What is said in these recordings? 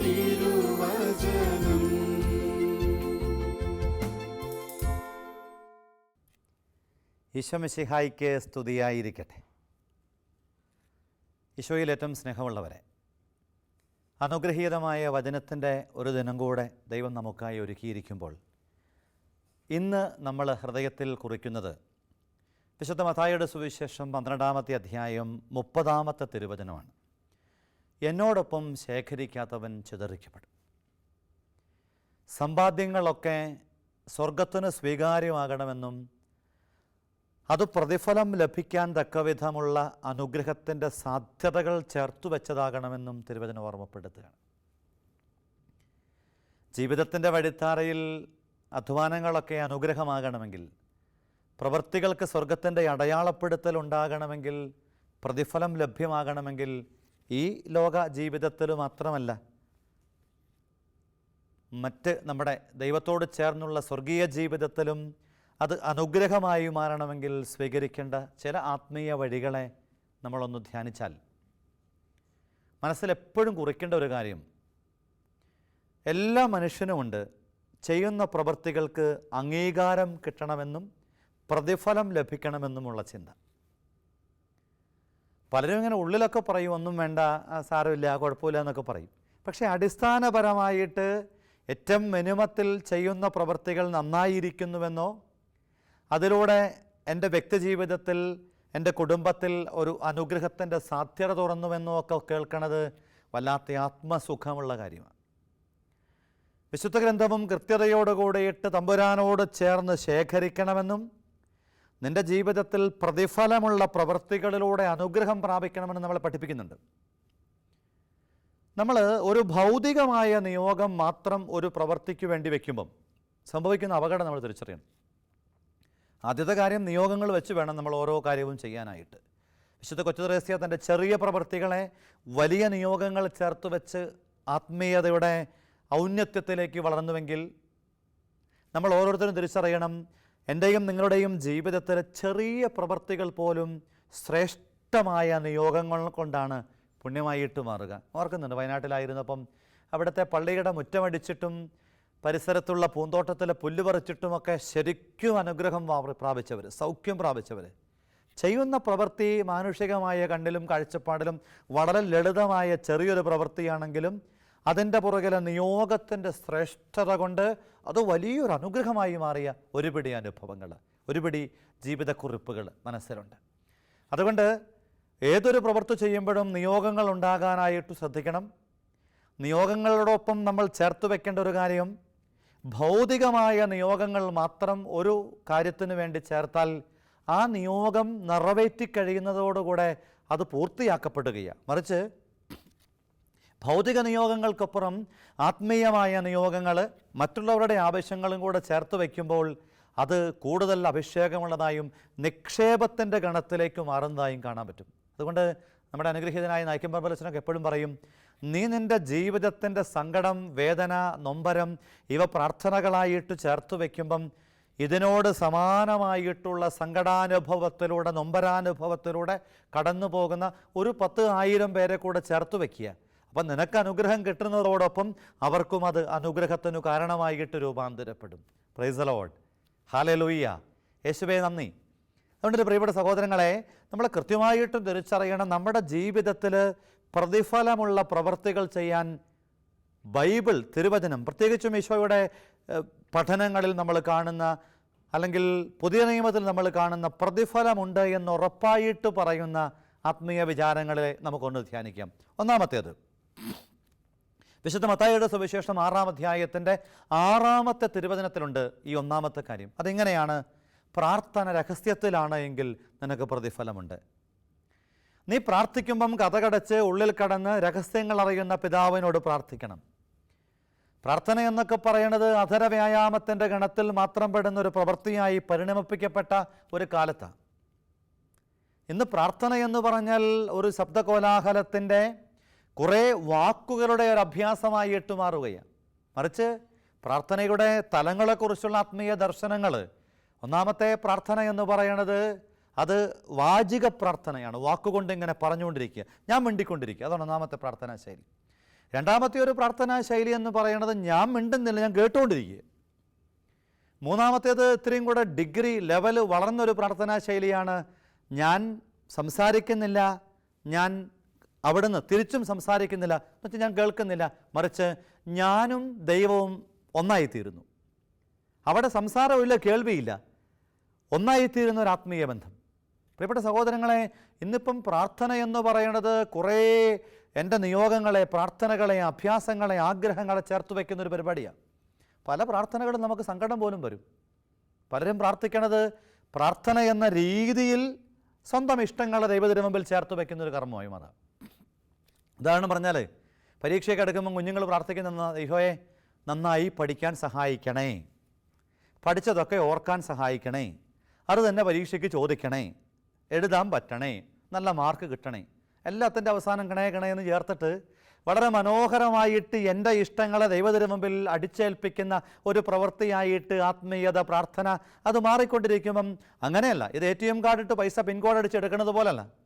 തിരുവചനം. ഈശോമിശിഹായിക്ക് സ്തുതിയായിരിക്കട്ടെ. ഈശോയിൽ ഏറ്റവും സ്നേഹമുള്ളവരെ അനുഗ്രഹീതമായ വചനത്തിന്റെ ഒരു ദിനം കൂടെ ദൈവം നമുക്കായി ഒരുക്കിയിരിക്കുമ്പോൾ ഇന്ന് നമ്മൾ ഹൃദയത്തിൽ കുറിക്കുന്നത് വിശുദ്ധ മത്തായിയുടെ സുവിശേഷം പന്ത്രണ്ടാമത്തെ അധ്യായം മുപ്പതാമത്തെ തിരുവചനമാണ്. എന്നോടൊപ്പം ശേഖരിക്കാത്തവൻ ചിതറിക്കപ്പെടും. സമ്പാദ്യങ്ങളൊക്കെ സ്വർഗത്തിന് സ്വീകാര്യമാകണമെന്നും അത് പ്രതിഫലം ലഭിക്കാൻ തക്കവിധമുള്ള അനുഗ്രഹത്തിന്റെ സാധ്യതകൾ ചേർത്തു വെച്ചതാകണമെന്നും തിരുവചനം ഓർമ്മപ്പെടുത്തുകയാണ്. ജീവിതത്തിന്റെ വഴിത്താറയിൽ അധ്വാനങ്ങളൊക്കെ അനുഗ്രഹമാകണമെങ്കിൽ പ്രവൃത്തികൾക്ക് സ്വർഗത്തിന്റെ അടയാളപ്പെടുത്തൽ ഉണ്ടാകണമെങ്കിൽ പ്രതിഫലം ലഭ്യമാകണമെങ്കിൽ ഈ ലോക ജീവിതത്തിൽ മാത്രമല്ല മറ്റ് നമ്മുടെ ദൈവത്തോട് ചേർന്നുള്ള സ്വർഗീയ ജീവിതത്തിലും അത് അനുഗ്രഹമായി മാറണമെങ്കിൽ സ്വീകരിക്കേണ്ട ചില ആത്മീയ വഴികളെ നമ്മളൊന്ന് ധ്യാനിച്ചാൽ മനസ്സിലെപ്പോഴും കുറിക്കേണ്ട ഒരു കാര്യം എല്ലാ മനുഷ്യനുമുണ്ട് ചെയ്യുന്ന പ്രവൃത്തികൾക്ക് അംഗീകാരം കിട്ടണമെന്നും പ്രതിഫലം ലഭിക്കണമെന്നുമുള്ള ചിന്ത. പലരും ഇങ്ങനെ ഉള്ളിലൊക്കെ പറയും ഒന്നും വേണ്ട സാരമില്ല കുഴപ്പമില്ല എന്നൊക്കെ പറയും. പക്ഷേ അടിസ്ഥാനപരമായിട്ട് ഏറ്റവും മിനിമത്തിൽ ചെയ്യുന്ന പ്രവൃത്തികൾ നന്നായിരിക്കുന്നുവെന്നോ അതിലൂടെ എന്റെ വ്യക്തിജീവിതത്തിൽ എന്റെ കുടുംബത്തിൽ ഒരു അനുഗ്രഹത്തിന്റെ സാധ്യത തുറന്നുവെന്നോ ഒക്കെ കേൾക്കണത് വല്ലാത്ത ആത്മസുഖമുള്ള കാര്യമാണ്. വിശുദ്ധ ഗ്രന്ഥവും കൃത്യതയോടുകൂടിയിട്ട് തമ്പുരാനോട് ചേർന്ന് ശേഖരിക്കണമെന്നും നിന്റെ ജീവിതത്തിൽ പ്രതിഫലമുള്ള പ്രവൃത്തികളിലൂടെ അനുഗ്രഹം പ്രാപിക്കണമെന്ന് നമ്മളെ പഠിപ്പിക്കുന്നുണ്ട്. നമ്മൾ ഒരു ഭൗതികമായ നിയോഗം മാത്രം ഒരു പ്രവൃത്തിക്ക് വേണ്ടി വയ്ക്കുമ്പം സംഭവിക്കുന്ന അപകടം നമ്മൾ തിരിച്ചറിയണം. ആദ്യത്തെ കാര്യം നിയോഗങ്ങൾ വെച്ച് വേണം നമ്മൾ ഓരോ കാര്യവും ചെയ്യാനായിട്ട്. വിശുദ്ധ കൊച്ചുദ്രേസ്യ തന്റെ ചെറിയ പ്രവൃത്തികളെ വലിയ നിയോഗങ്ങൾ ചേർത്ത് വെച്ച് ആത്മീയതയുടെ ഔന്നത്യത്തിലേക്ക് വളർന്നുവെങ്കിൽ നമ്മൾ ഓരോരുത്തരും തിരിച്ചറിയണം എന്റെയും നിങ്ങളുടെയും ജീവിതത്തിലെ ചെറിയ പ്രവർത്തികൾ പോലും ശ്രേഷ്ഠമായ നിയോഗങ്ങൾ കൊണ്ടാണ് പുണ്യമായിട്ട് മാറുക ഓർക്കുന്നുണ്ട് വയനാട്ടിലായിരുന്നപ്പം അവിടുത്തെ പള്ളിയുടെ മുറ്റമടിച്ചിട്ടും പരിസരത്തുള്ള പൂന്തോട്ടത്തിലെ പുല്ല് പറിച്ചിട്ടുമൊക്കെ ശരിക്കും അനുഗ്രഹം പ്രാപിച്ചവർ സൗഖ്യം പ്രാപിച്ചവർ ചെയ്യുന്ന പ്രവൃത്തി മാനുഷികമായ കണ്ണിലും കാഴ്ചപ്പാടിലും വളരെ ലളിതമായ ചെറിയൊരു പ്രവൃത്തിയാണെങ്കിലും അതിന്റെ പുറകിലെ നിയോഗത്തിന്റെ ശ്രേഷ്ഠത കൊണ്ട് അത് വലിയൊരു അനുഗ്രഹമായി മാറിയ ഒരുപിടി അനുഭവങ്ങൾ ഒരുപിടി ജീവിതക്കുറിപ്പുകൾ മനസ്സിലുണ്ട്. അതുകൊണ്ട് ഏതൊരു പ്രവൃത്തി ചെയ്യുമ്പോഴും നിയോഗങ്ങൾ ഉണ്ടാകാനായിട്ട് ശ്രദ്ധിക്കണം. നിയോഗങ്ങളോടൊപ്പം നമ്മൾ ചേർത്ത് വെക്കേണ്ട ഒരു കാര്യം ഭൗതികമായ നിയോഗങ്ങൾ മാത്രം ഒരു കാര്യത്തിന് വേണ്ടി ചേർത്താൽ ആ നിയോഗം നിറവേറ്റി കഴിയുന്നതോടുകൂടെ അത് പൂർത്തിയാക്കപ്പെടുകയാണ്. മറിച്ച് ഭൗതിക നിയോഗങ്ങൾക്കപ്പുറം ആത്മീയമായ നിയോഗങ്ങൾ മറ്റുള്ളവരുടെ ആവശ്യങ്ങളും കൂടെ ചേർത്ത് വയ്ക്കുമ്പോൾ അത് കൂടുതൽ അഭിഷേകമുള്ളതായും നിക്ഷേപത്തിന്റെ ഗണത്തിലേക്ക് മാറുന്നതായും കാണാൻ പറ്റും. അതുകൊണ്ട് നമ്മുടെ അനുഗ്രഹീതനായ നായ്ക്കം പർബലച്ചനൊക്കെ എപ്പോഴും പറയും നീ നിന്റെ ജീവിതത്തിന്റെ സങ്കടം വേദന നൊമ്പരം ഇവ പ്രാർത്ഥനകളായിട്ട് ചേർത്ത് വയ്ക്കുമ്പം ഇതിനോട് സമാനമായിട്ടുള്ള സങ്കടാനുഭവത്തിലൂടെ നൊമ്പരാനുഭവത്തിലൂടെ കടന്നു പോകുന്ന ഒരു പത്ത് ആയിരം പേരെ കൂടെ ചേർത്ത് വയ്ക്കുക. അപ്പം നിനക്ക് അനുഗ്രഹം കിട്ടുന്നതോടൊപ്പം അവർക്കും അത് അനുഗ്രഹത്തിനു കാരണമായിട്ട് രൂപാന്തരപ്പെടും. പ്രൈസ് ലോഡ് ഹാലെ ലൂയ്യ യേശുവേ നന്ദി. അതുകൊണ്ട് പ്രിയപ്പെട്ട സഹോദരങ്ങളെ നമ്മൾ കൃത്യമായിട്ടും തിരിച്ചറിയണം നമ്മുടെ ജീവിതത്തിൽ പ്രതിഫലമുള്ള പ്രവർത്തികൾ ചെയ്യാൻ ബൈബിൾ തിരുവചനം പ്രത്യേകിച്ചും ഈശോയുടെ പഠനങ്ങളിൽ നമ്മൾ കാണുന്ന അല്ലെങ്കിൽ പുതിയ നിയമത്തിൽ നമ്മൾ കാണുന്ന പ്രതിഫലമുണ്ട് എന്ന് ഉറപ്പായിട്ട് പറയുന്ന ആത്മീയ വിചാരങ്ങളെ നമുക്കൊന്ന് ധ്യാനിക്കാം. ഒന്നാമത്തേത് വിശുദ്ധ മത്തായിയുടെ സുവിശേഷം ആറാം അധ്യായത്തിന്റെ ആറാമത്തെ തിരുവചനത്തിലുണ്ട് ഈ ഒന്നാമത്തെ കാര്യം. അതെങ്ങനെയാണ്? പ്രാർത്ഥന രഹസ്യത്തിലാണ് എങ്കിൽ നിനക്ക് പ്രതിഫലമുണ്ട്. നീ പ്രാർത്ഥിക്കുമ്പം കഥകടച്ച് ഉള്ളിൽ കടന്ന് രഹസ്യങ്ങൾ അറിയുന്ന പിതാവിനോട് പ്രാർത്ഥിക്കണം. പ്രാർത്ഥന എന്നൊക്കെ പറയുന്നത് അധര വ്യായാമത്തിന്റെ ഗണത്തിൽ മാത്രം പെടുന്ന ഒരു പ്രവൃത്തിയായി പരിണമിപ്പിക്കപ്പെട്ട ഒരു കാലത്താണ്. ഇന്ന് പ്രാർത്ഥന എന്ന് പറഞ്ഞാൽ ഒരു ശബ്ദകോലാഹലത്തിന്റെ കുറേ വാക്കുകളുടെ ഒരു അഭ്യാസമായി മാറുകയാണ്. മറിച്ച് പ്രാർത്ഥനയുടെ തലങ്ങളെക്കുറിച്ചുള്ള ആത്മീയ ദർശനങ്ങൾ ഒന്നാമത്തെ പ്രാർത്ഥന എന്ന് പറയുന്നത് അത് വാചിക പ്രാർത്ഥനയാണ്. വാക്കുകൊണ്ട് ഇങ്ങനെ പറഞ്ഞുകൊണ്ടിരിക്കുക. ഞാൻ മിണ്ടിക്കൊണ്ടിരിക്കുക. അതാണ് ഒന്നാമത്തെ പ്രാർത്ഥനാ ശൈലി. രണ്ടാമത്തെ ഒരു പ്രാർത്ഥനാ ശൈലി എന്ന് പറയുന്നത് ഞാൻ മിണ്ടുന്നില്ല ഞാൻ കേട്ടുകൊണ്ടിരിക്കുക. മൂന്നാമത്തേത് ഇത്രയും കൂടെ ഡിഗ്രി ലെവൽ വളർന്നൊരു പ്രാർത്ഥനാ ശൈലിയാണ്. ഞാൻ സംസാരിക്കുന്നില്ല ഞാൻ അവിടുന്ന് തിരിച്ചും സംസാരിക്കുന്നില്ല. എന്നുവെച്ചാൽ ഞാൻ കേൾക്കുന്നില്ല. മറിച്ച് ഞാനും ദൈവവും ഒന്നായിത്തീരുന്നു. അവിടെ സംസാരമില്ല കേൾവിയില്ല. ഒന്നായിത്തീരുന്ന ഒരു ആത്മീയ ബന്ധം. പ്രിയപ്പെട്ട സഹോദരങ്ങളെ ഇന്നിപ്പം പ്രാർത്ഥന എന്ന് പറയുന്നത് കുറേ എന്റെ നിയോഗങ്ങളെ പ്രാർത്ഥനകളെ അഭ്യാസങ്ങളെ ആഗ്രഹങ്ങളെ ചേർത്ത് വയ്ക്കുന്ന ഒരു പരിപാടിയാണ്. പല പ്രാർത്ഥനകളും നമുക്ക് സങ്കടം പോലും വരും. പലരും പ്രാർത്ഥിക്കണത് പ്രാർത്ഥന എന്ന രീതിയിൽ സ്വന്തം ഇഷ്ടങ്ങളെ ദൈവത്തിന് മുമ്പിൽ ചേർത്ത് വയ്ക്കുന്ന ഒരു കർമ്മമായി മാറാം ഉദാഹരണം പറഞ്ഞാൽ പരീക്ഷയൊക്കെ എടുക്കുമ്പോൾ കുഞ്ഞുങ്ങൾ പ്രാർത്ഥിക്കുന്ന ഇഹോയെ നന്നായി പഠിക്കാൻ സഹായിക്കണേ. പഠിച്ചതൊക്കെ ഓർക്കാൻ സഹായിക്കണേ. അത് തന്നെ പരീക്ഷയ്ക്ക് ചോദിക്കണേ. എഴുതാൻ പറ്റണേ. നല്ല മാർക്ക് കിട്ടണേ. എല്ലാത്തിന്റെ അവസാനം കണേ കണേ എന്ന് ചേർത്തിട്ട് വളരെ മനോഹരമായിട്ട് എന്റെ ഇഷ്ടങ്ങളെ ദൈവത്തിന് മുമ്പിൽ അടിച്ചേൽപ്പിക്കുന്ന ഒരു പ്രവൃത്തിയായിട്ട് ആത്മീയത പ്രാർത്ഥന അത് മാറിക്കൊണ്ടിരിക്കുമ്പം അങ്ങനെയല്ല. ഇത് എ ടി എം കാർഡ് ഇട്ട് പൈസ പിൻകോഡ് അടിച്ച് അടിച്ചെടുക്കുന്നത് പോലല്ല.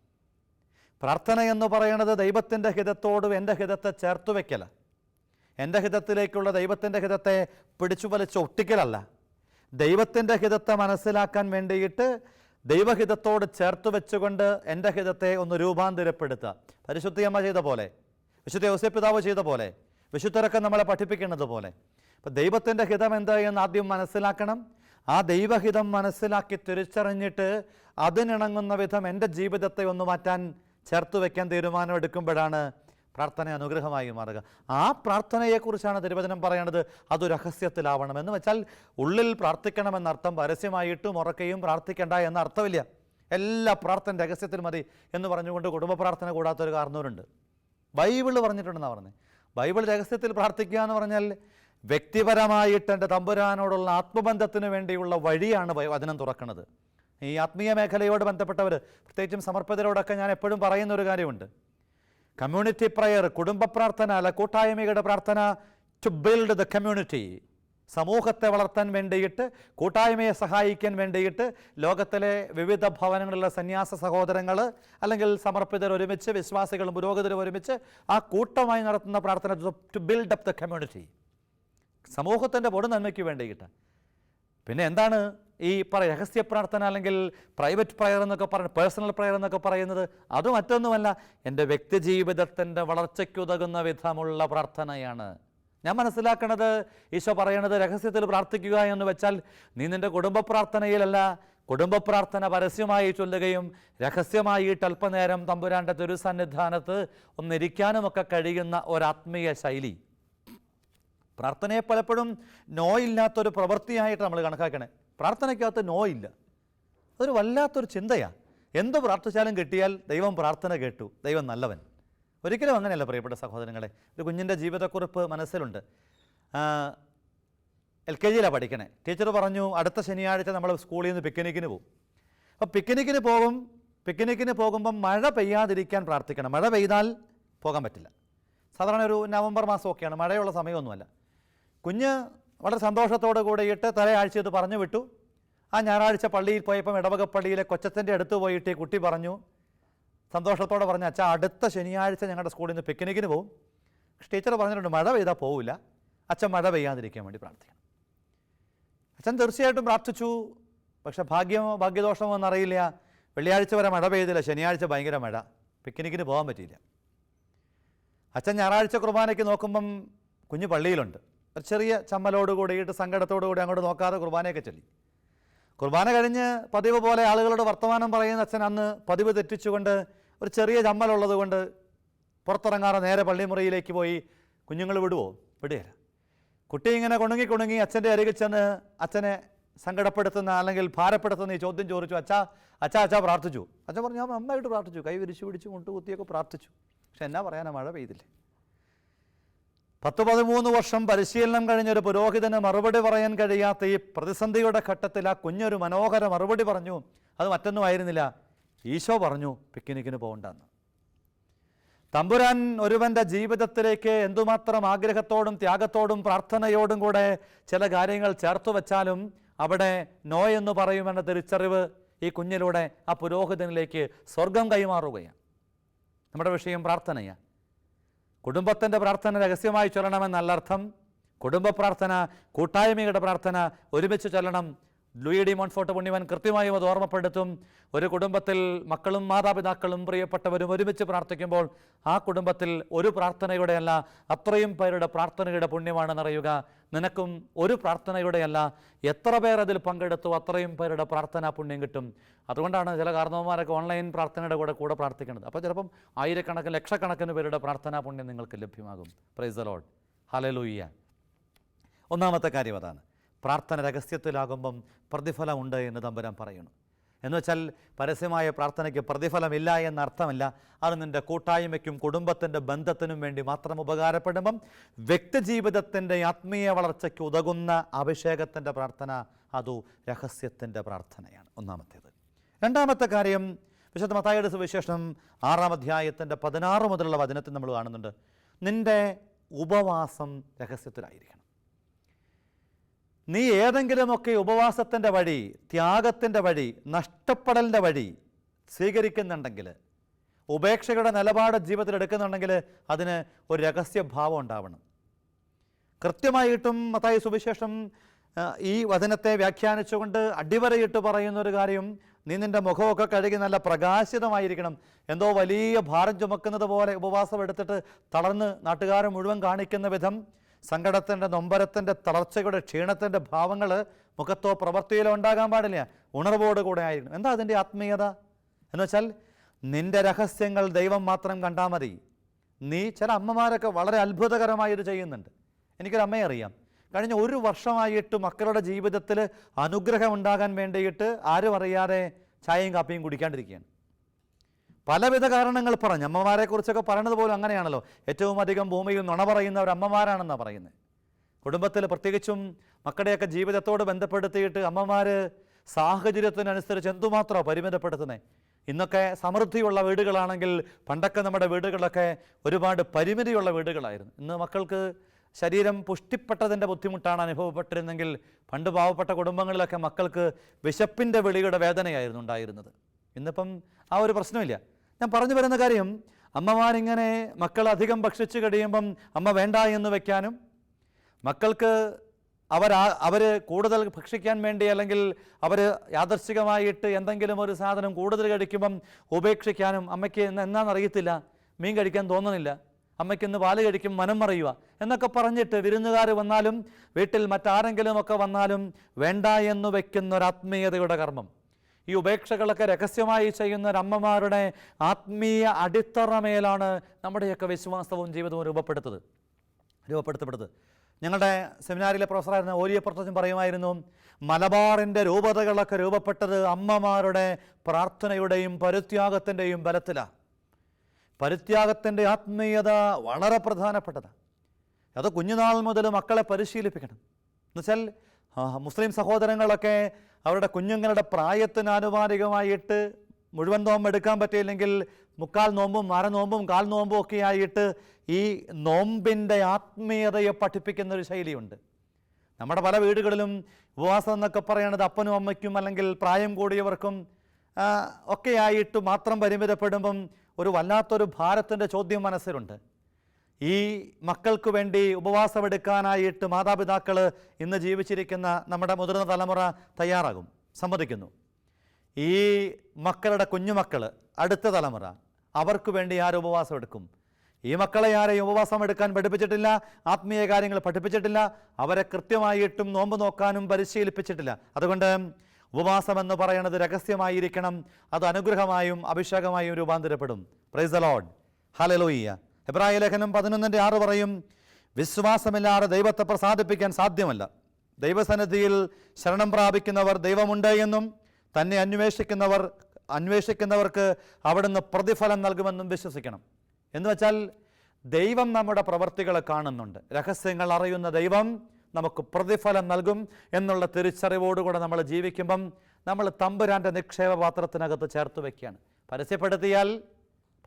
പ്രാർത്ഥന എന്ന് പറയുന്നത് ദൈവത്തിന്റെ ഹിതത്തോടും എന്റെ ഹിതത്തെ ചേർത്ത് വയ്ക്കല എന്റെ ഹിതത്തിലേക്കുള്ള ദൈവത്തിന്റെ ഹിതത്തെ പിടിച്ചു വലിച്ച് ഒട്ടിക്കലല്ല. ദൈവത്തിന്റെ ഹിതത്തെ മനസ്സിലാക്കാൻ വേണ്ടിയിട്ട് ദൈവഹിതത്തോട് ചേർത്ത് വെച്ചുകൊണ്ട് എന്റെ ഹിതത്തെ ഒന്ന് രൂപാന്തരപ്പെടുത്തുക പരിശുദ്ധിയമ്മ ചെയ്ത പോലെ വിശുദ്ധ യോസപിതാവ് ചെയ്ത പോലെ വിശുദ്ധരൊക്കെ നമ്മളെ പഠിപ്പിക്കുന്നത് പോലെ. അപ്പം ദൈവത്തിന്റെ ഹിതം എന്താ എന്ന് ആദ്യം മനസ്സിലാക്കണം. ആ ദൈവഹിതം മനസ്സിലാക്കി തിരിച്ചറിഞ്ഞിട്ട് അതിനിണങ്ങുന്ന വിധം എന്റെ ജീവിതത്തെ ഒന്ന് മാറ്റാൻ ചേർത്ത് വയ്ക്കാൻ തീരുമാനം എടുക്കുമ്പോഴാണ് പ്രാർത്ഥന അനുഗ്രഹമായി മാറുക. ആ പ്രാർത്ഥനയെക്കുറിച്ചാണ് തിരുവചനം പറയണത് അത് രഹസ്യത്തിലാവണം. എന്ന് വെച്ചാൽ ഉള്ളിൽ പ്രാർത്ഥിക്കണമെന്നർത്ഥം പരസ്യമായിട്ടും ഉറക്കെയും പ്രാർത്ഥിക്കണ്ട എന്ന അർത്ഥമില്ല. എല്ലാ പ്രാർത്ഥന രഹസ്യത്തിൽ മതി എന്ന് പറഞ്ഞുകൊണ്ട് കുടുംബ പ്രാർത്ഥന കൂടാത്തൊരു കാരണവരുണ്ട്. ബൈബിൾ പറഞ്ഞിട്ടുണ്ടെന്നാണ് പറഞ്ഞത് ബൈബിൾ രഹസ്യത്തിൽ പ്രാർത്ഥിക്കുക എന്ന് പറഞ്ഞാൽ വ്യക്തിപരമായിട്ട് എന്റെ തമ്പുരാനോടുള്ള ആത്മബന്ധത്തിന് വേണ്ടിയുള്ള വഴിയാണ് വചനം തുറക്കുന്നത് ഈ ആത്മീയ മേഖലയോട് ബന്ധപ്പെട്ടവർ പ്രത്യേകിച്ചും സമർപ്പിതരോടൊക്കെ ഞാൻ എപ്പോഴും പറയുന്ന ഒരു കാര്യമുണ്ട്. കമ്മ്യൂണിറ്റി പ്രയർ കുടുംബ പ്രാർത്ഥന അല്ല കൂട്ടായ്മയുടെ പ്രാർത്ഥന ടു ബിൽഡ് ദ കമ്മ്യൂണിറ്റി സമൂഹത്തെ വളർത്താൻ വേണ്ടിയിട്ട് കൂട്ടായ്മയെ സഹായിക്കാൻ വേണ്ടിയിട്ട് ലോകത്തിലെ വിവിധ ഭവനങ്ങളിലുള്ള സന്യാസ സഹോദരങ്ങൾ അല്ലെങ്കിൽ സമർപ്പിതർ ഒരുമിച്ച് വിശ്വാസികളും പുരോഗതിരും ഒരുമിച്ച് ആ കൂട്ടമായി നടത്തുന്ന പ്രാർത്ഥന to build up the community സമൂഹത്തിന്റെ പൊടുനന്മയ്ക്ക് വേണ്ടിയിട്ട്. പിന്നെ എന്താണ് ഈ പറ രഹസ്യ പ്രാർത്ഥന അല്ലെങ്കിൽ പ്രൈവറ്റ് പ്രയർ എന്നൊക്കെ പറയുന്നത് പേഴ്സണൽ പ്രയർ എന്നൊക്കെ പറയുന്നത് അത് മറ്റൊന്നുമല്ല. എന്റെ വ്യക്തി ജീവിതത്തിന്റെ വളർച്ചയ്ക്കുതകുന്ന വിധമുള്ള പ്രാർത്ഥനയാണ്. ഞാൻ മനസ്സിലാക്കണത് ഈശോ പറയണത് രഹസ്യത്തിൽ പ്രാർത്ഥിക്കുക എന്ന് വെച്ചാൽ നീ നിന്റെ കുടുംബ പ്രാർത്ഥനയിലല്ല കുടുംബ പ്രാർത്ഥന പരസ്യമായി ചൊല്ലുകയും രഹസ്യമായിട്ട് അല്പനേരം തമ്പുരാന്റെ തിരുസന്നിധാനത്ത് ഒന്നിരിക്കാനുമൊക്കെ കഴിയുന്ന ഒരാത്മീയ ശൈലി. പ്രാർത്ഥനയെ പലപ്പോഴും നോയില്ലാത്തൊരു പ്രവൃത്തിയായിട്ട് നമ്മൾ കണക്കാക്കണേ. പ്രാർത്ഥനയ്ക്കകത്ത് നോ ഇല്ല. അതൊരു വല്ലാത്തൊരു ചിന്തയാണ് എന്ത് പ്രാർത്ഥിച്ചാലും കിട്ടിയാൽ ദൈവം പ്രാർത്ഥന കേട്ടു. ദൈവം നല്ലവൻ. ഒരിക്കലും അങ്ങനെയല്ല പ്രിയപ്പെട്ട സഹോദരങ്ങളെ. ഒരു കുഞ്ഞിന്റെ ജീവിതക്കുറിപ്പ് മനസ്സിലുണ്ട്. എൽ കെ ജിയിലാണ് പഠിക്കണേ. ടീച്ചർ പറഞ്ഞു അടുത്ത ശനിയാഴ്ച നമ്മൾ സ്കൂളിൽ നിന്ന് പിക്നിക്കിന് പോകും അപ്പോൾ പിക്നിക്കിന് പോകും പിക്നിക്കിന് പോകുമ്പം മഴ പെയ്യാതിരിക്കാൻ പ്രാർത്ഥിക്കണം. മഴ പെയ്താൽ പോകാൻ പറ്റില്ല. സാധാരണ ഒരു നവംബർ മാസമൊക്കെയാണ്. മഴയുള്ള സമയമൊന്നുമല്ല. കുഞ്ഞ് വളരെ സന്തോഷത്തോടു കൂടിയിട്ട് തലയാഴ്ച ഇത് പറഞ്ഞു വിട്ടു. ആ ഞായറാഴ്ച പള്ളിയിൽ പോയപ്പം ഇടവക പള്ളിയിലെ കൊച്ചത്തിന്റെ അടുത്ത് പോയിട്ട് കുട്ടി പറഞ്ഞു സന്തോഷത്തോടെ പറഞ്ഞു അച്ഛാ അടുത്ത ശനിയാഴ്ച ഞങ്ങളുടെ സ്കൂളിൽ നിന്ന് പിക്നിക്കിന് പോകും ടീച്ചർ പറഞ്ഞിട്ടുണ്ട് മഴ പെയ്താൽ പോവില്ല. അച്ഛൻ മഴ പെയ്യാതിരിക്കാൻ വേണ്ടി പ്രാർത്ഥിക്കണം. അച്ഛൻ തീർച്ചയായിട്ടും പ്രാർത്ഥിച്ചു. പക്ഷേ ഭാഗ്യമോ ഭാഗ്യദോഷമോ എന്നറിയില്ല വെള്ളിയാഴ്ച വരെ മഴ പെയ്തില്ല. ശനിയാഴ്ച ഭയങ്കര മഴ. പിക്നിക്കിന് പോകാൻ പറ്റിയില്ല. അച്ഛൻ ഞായറാഴ്ച കുർബാനയ്ക്ക് നോക്കുമ്പം കുഞ്ഞ് പള്ളിയിലുണ്ട്. ഒരു ചെറിയ ചമ്മലോട് കൂടിയിട്ട് സങ്കടത്തോടു കൂടി അങ്ങോട്ട് നോക്കാതെ കുർബാനയൊക്കെ ചൊല്ലി. കുർബാന കഴിഞ്ഞ് പതിവ് പോലെ ആളുകളോട് വർത്തമാനം പറയുന്ന അച്ഛൻ അന്ന് പതിവ് തെറ്റിച്ചുകൊണ്ട് ഒരു ചെറിയ ചമ്മലുള്ളത് കൊണ്ട് പുറത്തിറങ്ങാതെ നേരെ പള്ളിമുറിയിലേക്ക് പോയി കുഞ്ഞുങ്ങൾ വിടുവോ? വിടുകയില്ല. കുട്ടി ഇങ്ങനെ കുണുങ്ങി കുണുങ്ങി അച്ഛന്റെ അരികിൽ ചെന്ന് അച്ഛനെ സങ്കടപ്പെടുത്തുന്ന അല്ലെങ്കിൽ ഭാരപ്പെടുത്തുന്ന ഈ ചോദ്യം ചോദിച്ചു അച്ഛാ അച്ഛാ അച്ഛാ പ്രാർത്ഥിച്ചു. അച്ഛൻ പറഞ്ഞു ഞാൻ നന്നായിട്ട് പ്രാർത്ഥിച്ചു. കൈ വിരിച്ചു പിടിച്ചു മുട്ടുകുത്തിയൊക്കെ പ്രാർത്ഥിച്ചു. പക്ഷെ എന്നാ പറയാനാ മഴ പെയ്തില്ലേ? പത്ത് പതിമൂന്ന് വർഷം പരിശീലനം കഴിഞ്ഞൊരു പുരോഹിതന് മറുപടി പറയാൻ കഴിയാത്ത ഈ പ്രതിസന്ധിയുടെ ഘട്ടത്തിൽ ആ കുഞ്ഞൊരു മനോഹര മറുപടി പറഞ്ഞു. അത് മറ്റൊന്നും ആയിരുന്നില്ല. ഈശോ പറഞ്ഞു പിക്നിക്കിന് പോകണ്ടെന്ന്. തമ്പുരാൻ ഒരുവന്റെ ജീവിതത്തിലേക്ക് എന്തുമാത്രം ആഗ്രഹത്തോടും ത്യാഗത്തോടും പ്രാർത്ഥനയോടും കൂടെ ചില കാര്യങ്ങൾ ചേർത്തു വെച്ചാലും അവിടെ നോ എന്ന് പറയുമെന്ന തിരിച്ചറിവ് ഈ കുഞ്ഞിലൂടെ ആ പുരോഹിതനിലേക്ക് സ്വർഗം കൈമാറുകയാണ്. നമ്മുടെ വിഷയം പ്രാർത്ഥനയാണ്. കുടുംബത്തിന്റെ പ്രാർത്ഥന രഹസ്യമായി ചൊല്ലണമെന്നല്ലർത്ഥം കുടുംബ പ്രാർത്ഥന കൂട്ടായ്മയുടെ പ്രാർത്ഥന ഒരുമിച്ച് ചൊല്ലണം. ലൂയി ഡി മോൺഫോർട്ട് പുണ്യവൻ കൃത്യമായും അത് ഓർമ്മപ്പെടുത്തും. ഒരു കുടുംബത്തിൽ മക്കളും മാതാപിതാക്കളും പ്രിയപ്പെട്ടവരും ഒരുമിച്ച് പ്രാർത്ഥിക്കുമ്പോൾ ആ കുടുംബത്തിൽ ഒരു പ്രാർത്ഥനയുടെയല്ല അത്രയും പേരുടെ പ്രാർത്ഥനയുടെ പുണ്യമാണ് നിറയുക നിനക്കും ഒരു പ്രാർത്ഥനയുടെയല്ല എത്ര പേർ അതിൽ പങ്കെടുത്തു അത്രയും പേരുടെ പ്രാർത്ഥനാ പുണ്യം കിട്ടും. അതുകൊണ്ടാണ് ചില കാരണവന്മാരൊക്കെ ഓൺലൈൻ പ്രാർത്ഥനയുടെ കൂടെ കൂടെ പ്രാർത്ഥിക്കുന്നത്. അപ്പോൾ ചിലപ്പം ആയിരക്കണക്കിന് ലക്ഷക്കണക്കിന് പേരുടെ പ്രാർത്ഥനാ പുണ്യം നിങ്ങൾക്ക് ലഭ്യമാകും. പ്രൈസ് ദ ലോഡ് ഹലലൂയ്യ ഒന്നാമത്തെ കാര്യം അതാണ്. പ്രാർത്ഥന രഹസ്യത്തിലാകുമ്പം പ്രതിഫലമുണ്ട് എന്ന് തമ്പുരാൻ പറയുന്നു എന്നുവെച്ചാൽ പരസ്യമായ പ്രാർത്ഥനയ്ക്ക് പ്രതിഫലമില്ല എന്ന അർത്ഥമല്ല അത് നിന്റെ കൂട്ടായ്മയ്ക്കും കുടുംബത്തിന്റെ ബന്ധത്തിനും വേണ്ടി മാത്രം ഉപകാരപ്പെടുമ്പം വ്യക്തിജീവിതത്തിന്റെ ആത്മീയ വളർച്ചയ്ക്ക് ഉതകുന്ന അഭിഷേകത്തിന്റെ പ്രാർത്ഥന അതു രഹസ്യത്തിന്റെ പ്രാർത്ഥനയാണ്. ഒന്നാമത്തേത്. രണ്ടാമത്തെ കാര്യം വിശുദ്ധ മത്തായിയുടെ സുവിശേഷം ആറാം അധ്യായത്തിന്റെ പതിനാറ് മുതലുള്ള വചനത്തിൽ നമ്മൾ കാണുന്നുണ്ട്. നിന്റെ ഉപവാസം രഹസ്യത്തിലായിരിക്കണം. നീ ഏതെങ്കിലുമൊക്കെ ഉപവാസത്തിന്റെ വഴി ത്യാഗത്തിന്റെ വഴി നഷ്ടപ്പെടലിന്റെ വഴി സ്വീകരിക്കുന്നുണ്ടെങ്കിൽ ഉപേക്ഷയുടെ നിലപാട് ജീവിതത്തിൽ എടുക്കുന്നുണ്ടെങ്കിൽ അതിന് ഒരു രഹസ്യഭാവം ഉണ്ടാവണം. കൃത്യമായിട്ടും മത്തായി സുവിശേഷം ഈ വചനത്തെ വ്യാഖ്യാനിച്ചുകൊണ്ട് അടിവരയിട്ട് പറയുന്ന ഒരു കാര്യം നീ നിന്റെ മുഖമൊക്കെ കഴുകി നല്ല പ്രകാശിതമായിരിക്കണം. എന്തോ വലിയ ഭാരം ചുമക്കുന്നത് പോലെ ഉപവാസം എടുത്തിട്ട് തളർന്ന് നാട്ടുകാരെ മുഴുവൻ കാണിക്കുന്ന വിധം സങ്കടത്തിന്റെ നൊമ്പരത്തിന്റെ തളർച്ചയുടെ ക്ഷീണത്തിന്റെ ഭാവങ്ങൾ മുഖത്തോ പ്രവൃത്തിയിലോ ഉണ്ടാകാൻ പാടില്ല. ഉണർവോട് കൂടെ ആയിരിക്കണം. എന്താ അതിന്റെ ആത്മീയത? എന്ന് വെച്ചാൽ നിന്റെ രഹസ്യങ്ങൾ ദൈവം മാത്രം കണ്ടാൽ മതി. നീ ചില അമ്മമാരൊക്കെ വളരെ അത്ഭുതകരമായി ഇത് ചെയ്യുന്നുണ്ട്. എനിക്കൊരു അമ്മയെ അറിയാം. കഴിഞ്ഞ ഒരു വർഷമായിട്ട് മക്കളുടെ ജീവിതത്തിൽ അനുഗ്രഹം ഉണ്ടാകാൻ വേണ്ടിയിട്ട് ആരും അറിയാതെ ചായയും കാപ്പിയും കുടിക്കാണ്ടിരിക്കുകയാണ്. പലവിധ കാരണങ്ങൾ പറഞ്ഞു. അമ്മമാരെക്കുറിച്ചൊക്കെ പറയണത് പോലും അങ്ങനെയാണല്ലോ. ഏറ്റവും അധികം ഭൂമിയിൽ നുണ പറയുന്നവർ അമ്മമാരാണെന്നാണ് പറയുന്നത്. കുടുംബത്തിൽ പ്രത്യേകിച്ചും മക്കളുടെയൊക്കെ ജീവിതത്തോട് ബന്ധപ്പെടുത്തിയിട്ട് അമ്മമാർ സാഹചര്യത്തിനനുസരിച്ച് എന്തുമാത്രമാണ് പരിമിതപ്പെടുത്തുന്നത് ഇന്നൊക്കെ സമൃദ്ധിയുള്ള വീടുകളാണെങ്കിൽ പണ്ടൊക്കെ നമ്മുടെ വീടുകളൊക്കെ ഒരുപാട് പരിമിതിയുള്ള വീടുകളായിരുന്നു. ഇന്ന് മക്കൾക്ക് ശരീരം പുഷ്ടിപ്പെട്ടതിന്റെ ബുദ്ധിമുട്ടാണ് അനുഭവപ്പെട്ടിരുന്നെങ്കിൽ പണ്ട് പാവപ്പെട്ട കുടുംബങ്ങളിലൊക്കെ മക്കൾക്ക് വിശപ്പിന്റെ വിളിയുടെ വേദനയായിരുന്നു ഉണ്ടായിരുന്നത്. ഇന്നിപ്പം ആ ഒരു പ്രശ്നമില്ല. ഞാൻ പറഞ്ഞു വരുന്ന കാര്യം അമ്മമാരിങ്ങനെ മക്കൾ അധികം ഭക്ഷിച്ച് കഴിയുമ്പം അമ്മ വേണ്ട എന്ന് വെക്കാനും മക്കൾക്ക് അവർ അവർ കൂടുതൽ ഭക്ഷിക്കാൻ വേണ്ടി അല്ലെങ്കിൽ അവർ യാദർശികമായിട്ട് എന്തെങ്കിലും ഒരു സാധനം കൂടുതൽ കഴിക്കുമ്പം ഉപേക്ഷിക്കാനും അമ്മയ്ക്ക് എന്നാണെന്നറിയത്തില്ല മീൻ കഴിക്കാൻ തോന്നുന്നില്ല അമ്മയ്ക്ക് ഇന്ന് പാൽ കഴിക്കും മനം മറിയുക എന്നൊക്കെ പറഞ്ഞിട്ട് വിരുന്നുകാർ വന്നാലും വീട്ടിൽ മറ്റാരെങ്കിലും ഒക്കെ വന്നാലും വേണ്ട എന്ന് വയ്ക്കുന്ന ഒരു ആത്മീയതയുടെ കർമ്മം. ഈ ഉപേക്ഷകളൊക്കെ രഹസ്യമായി ചെയ്യുന്ന ഒരമ്മമാരുടെ ആത്മീയ അടിത്തറമേലാണ് നമ്മുടെയൊക്കെ വിശ്വാസവും ജീവിതവും രൂപപ്പെടുത്തത് രൂപപ്പെടുത്തപ്പെടുന്നത് ഞങ്ങളുടെ സെമിനാറിലെ പ്രൊഫസറായിരുന്ന ഓരിയപ്പുറത്തും പറയുമായിരുന്നു മലബാറിന്റെ രൂപതകളൊക്കെ രൂപപ്പെട്ടത് അമ്മമാരുടെ പ്രാർത്ഥനയുടെയും പരിത്യാഗത്തിന്റെയും ബലത്തിലാണ് പരിത്യാഗത്തിന്റെ ആത്മീയത വളരെ പ്രധാനപ്പെട്ടതാണ് അത് കുഞ്ഞുനാൾ മുതൽ മക്കളെ പരിശീലിപ്പിക്കണം. എന്നുവെച്ചാൽ മുസ്ലിം സഹോദരങ്ങളൊക്കെ അവരുടെ കുഞ്ഞുങ്ങളുടെ പ്രായത്തിന് ആനുപാതികമായിട്ട് മുഴുവൻ നോമ്പ് എടുക്കാൻ പറ്റിയില്ലെങ്കിൽ മുക്കാൽ നോമ്പും അര നോമ്പും കാൽ നോമ്പും ഒക്കെ ആയിട്ട് ഈ നോമ്പിന്റെ ആത്മീയതയെ പഠിപ്പിക്കുന്ന ഒരു ശൈലിയുണ്ട്. നമ്മുടെ പല വീടുകളിലും ഉപവാസം എന്നൊക്കെ പറയുന്നത് അപ്പനും അമ്മയ്ക്കും അല്ലെങ്കിൽ പ്രായം കൂടിയവർക്കും ഒക്കെയായിട്ട് മാത്രം പരിമിതപ്പെടുമ്പം ഒരു വല്ലാത്തൊരു ഭാരത്തിന്റെ ചോദ്യം മനസ്സിലുണ്ട്. ഈ മക്കൾക്ക് വേണ്ടി ഉപവാസമെടുക്കാനായിട്ട് മാതാപിതാക്കൾ ഇന്ന് ജീവിച്ചിരിക്കുന്ന നമ്മുടെ മുതിർന്ന തലമുറ തയ്യാറാകും. സമ്മതിക്കുന്നു ഈ മക്കളുടെ കുഞ്ഞുമക്കൾ അടുത്ത തലമുറ അവർക്ക് വേണ്ടി ആരും ഉപവാസം എടുക്കും ഈ മക്കളെ ആരെയും ഉപവാസം എടുക്കാൻ പഠിപ്പിച്ചിട്ടില്ല ആത്മീയ കാര്യങ്ങൾ പഠിപ്പിച്ചിട്ടില്ല അവരെ കൃത്യമായിട്ടും നോമ്പ് നോക്കാനും പരിശീലിപ്പിച്ചിട്ടില്ല. അതുകൊണ്ട് ഉപവാസം എന്ന് പറയുന്നത് രഹസ്യമായിരിക്കണം അത് അനുഗ്രഹമായും അഭിഷേകമായും രൂപാന്തരപ്പെടും. പ്രൈസ് ലോഡ് ഹലലോയ്യ എബ്രായ ലേഖനം പതിനൊന്നിന്റെ ആറ് പറയും വിശ്വാസമില്ലാതെ ദൈവത്തെ പ്രസാദിപ്പിക്കാൻ സാധ്യമല്ല. ദൈവസന്നിധിയിൽ ശരണം പ്രാപിക്കുന്നവർ ദൈവമുണ്ട് എന്നും തന്നെ അന്വേഷിക്കുന്നവർ അന്വേഷിക്കുന്നവർക്ക് അവിടുന്ന് പ്രതിഫലം നൽകുമെന്നും വിശ്വസിക്കണം. എന്ന് വെച്ചാൽ ദൈവം നമ്മുടെ പ്രവർത്തികളെ കാണുന്നുണ്ട്. രഹസ്യങ്ങൾ അറിയുന്ന ദൈവം നമുക്ക് പ്രതിഫലം നൽകും എന്നുള്ള തിരിച്ചറിവോടുകൂടെ നമ്മൾ ജീവിക്കുമ്പം നമ്മൾ തമ്പുരാന്റെ നിക്ഷേപ പാത്രത്തിനകത്ത് ചേർത്ത് വയ്ക്കുകയാണ്. പരസ്യപ്പെടുത്തിയാൽ